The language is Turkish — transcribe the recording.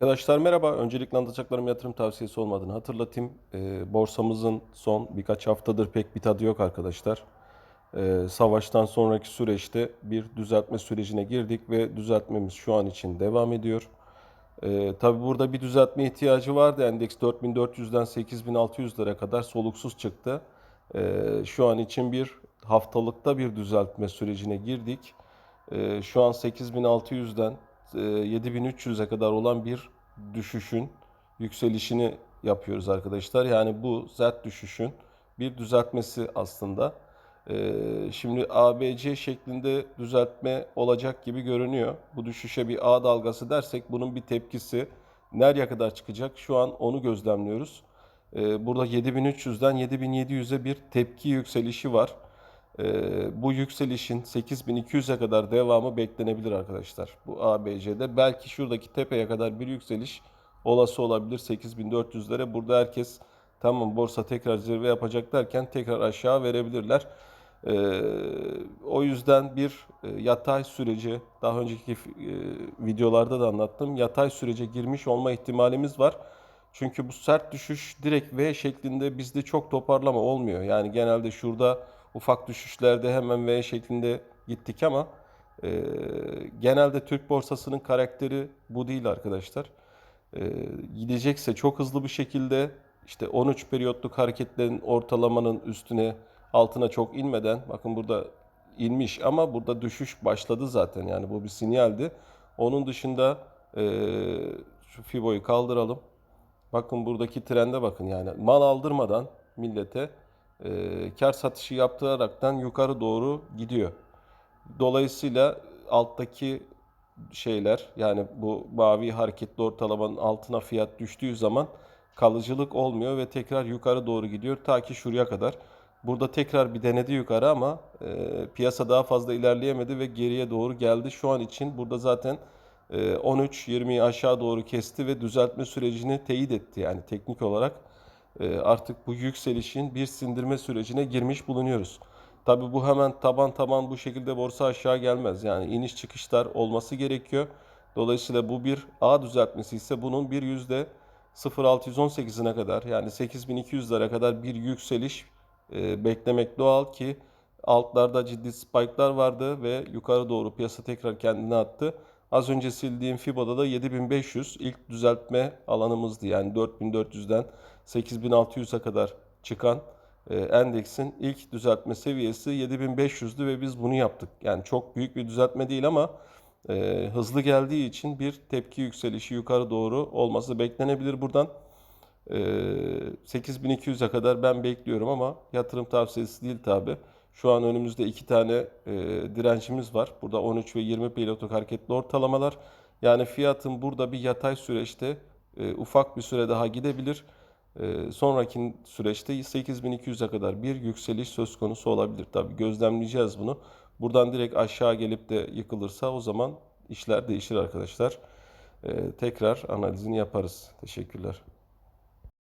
Arkadaşlar merhaba. Öncelikle anlatacaklarım yatırım tavsiyesi olmadığını hatırlatayım. Ee, borsamızın son birkaç haftadır pek bir tadı yok arkadaşlar. Ee, savaştan sonraki süreçte bir düzeltme sürecine girdik ve düzeltmemiz şu an için devam ediyor. Ee, tabii burada bir düzeltme ihtiyacı vardı. Endeks 4400'den 8600'lere kadar soluksuz çıktı. Ee, şu an için bir haftalıkta bir düzeltme sürecine girdik. Ee, şu an 8600'den e, 7300'e kadar olan bir düşüşün yükselişini yapıyoruz arkadaşlar. Yani bu sert düşüşün bir düzeltmesi aslında. Ee, şimdi ABC şeklinde düzeltme olacak gibi görünüyor. Bu düşüşe bir A dalgası dersek bunun bir tepkisi nereye kadar çıkacak? Şu an onu gözlemliyoruz. Ee, burada 7300'den 7700'e bir tepki yükselişi var. Ee, bu yükselişin 8200'e kadar devamı beklenebilir arkadaşlar. Bu ABC'de belki şuradaki tepeye kadar bir yükseliş olası olabilir 8400'lere. Burada herkes tamam borsa tekrar zirve yapacak derken tekrar aşağı verebilirler. Ee, o yüzden bir e, yatay süreci daha önceki e, videolarda da anlattım. Yatay sürece girmiş olma ihtimalimiz var. Çünkü bu sert düşüş direkt V şeklinde bizde çok toparlama olmuyor. Yani genelde şurada ufak düşüşlerde hemen V şeklinde gittik ama e, genelde Türk borsasının karakteri bu değil arkadaşlar. E, gidecekse çok hızlı bir şekilde işte 13 periyotluk hareketlerin ortalamanın üstüne altına çok inmeden bakın burada inmiş ama burada düşüş başladı zaten yani bu bir sinyaldi. Onun dışında e, şu Fibo'yu kaldıralım. Bakın buradaki trende bakın yani mal aldırmadan millete e, kar satışı yaptıraraktan yukarı doğru gidiyor. Dolayısıyla alttaki şeyler yani bu mavi hareketli ortalamanın altına fiyat düştüğü zaman kalıcılık olmuyor ve tekrar yukarı doğru gidiyor ta ki şuraya kadar. Burada tekrar bir denedi yukarı ama e, piyasa daha fazla ilerleyemedi ve geriye doğru geldi. Şu an için burada zaten e, 13-20'yi aşağı doğru kesti ve düzeltme sürecini teyit etti. Yani teknik olarak artık bu yükselişin bir sindirme sürecine girmiş bulunuyoruz. Tabi bu hemen taban taban bu şekilde borsa aşağı gelmez. Yani iniş çıkışlar olması gerekiyor. Dolayısıyla bu bir A düzeltmesi ise bunun bir yüzde 0.618'ine kadar yani 8200'lere kadar bir yükseliş e, beklemek doğal ki altlarda ciddi spike'lar vardı ve yukarı doğru piyasa tekrar kendini attı. Az önce sildiğim Fibo'da da 7500 ilk düzeltme alanımızdı. Yani 4400'den 8600'e kadar çıkan e, endeksin ilk düzeltme seviyesi 7500'dü ve biz bunu yaptık. Yani çok büyük bir düzeltme değil ama e, hızlı geldiği için bir tepki yükselişi yukarı doğru olması beklenebilir buradan. E, 8200'e kadar ben bekliyorum ama yatırım tavsiyesi değil tabi. Şu an önümüzde iki tane e, direncimiz var. Burada 13 ve 20 pilotluk hareketli ortalamalar. Yani fiyatın burada bir yatay süreçte e, ufak bir süre daha gidebilir. E, sonraki süreçte 8200'e kadar bir yükseliş söz konusu olabilir. Tabii gözlemleyeceğiz bunu. Buradan direkt aşağı gelip de yıkılırsa o zaman işler değişir arkadaşlar. E, tekrar analizini yaparız. Teşekkürler.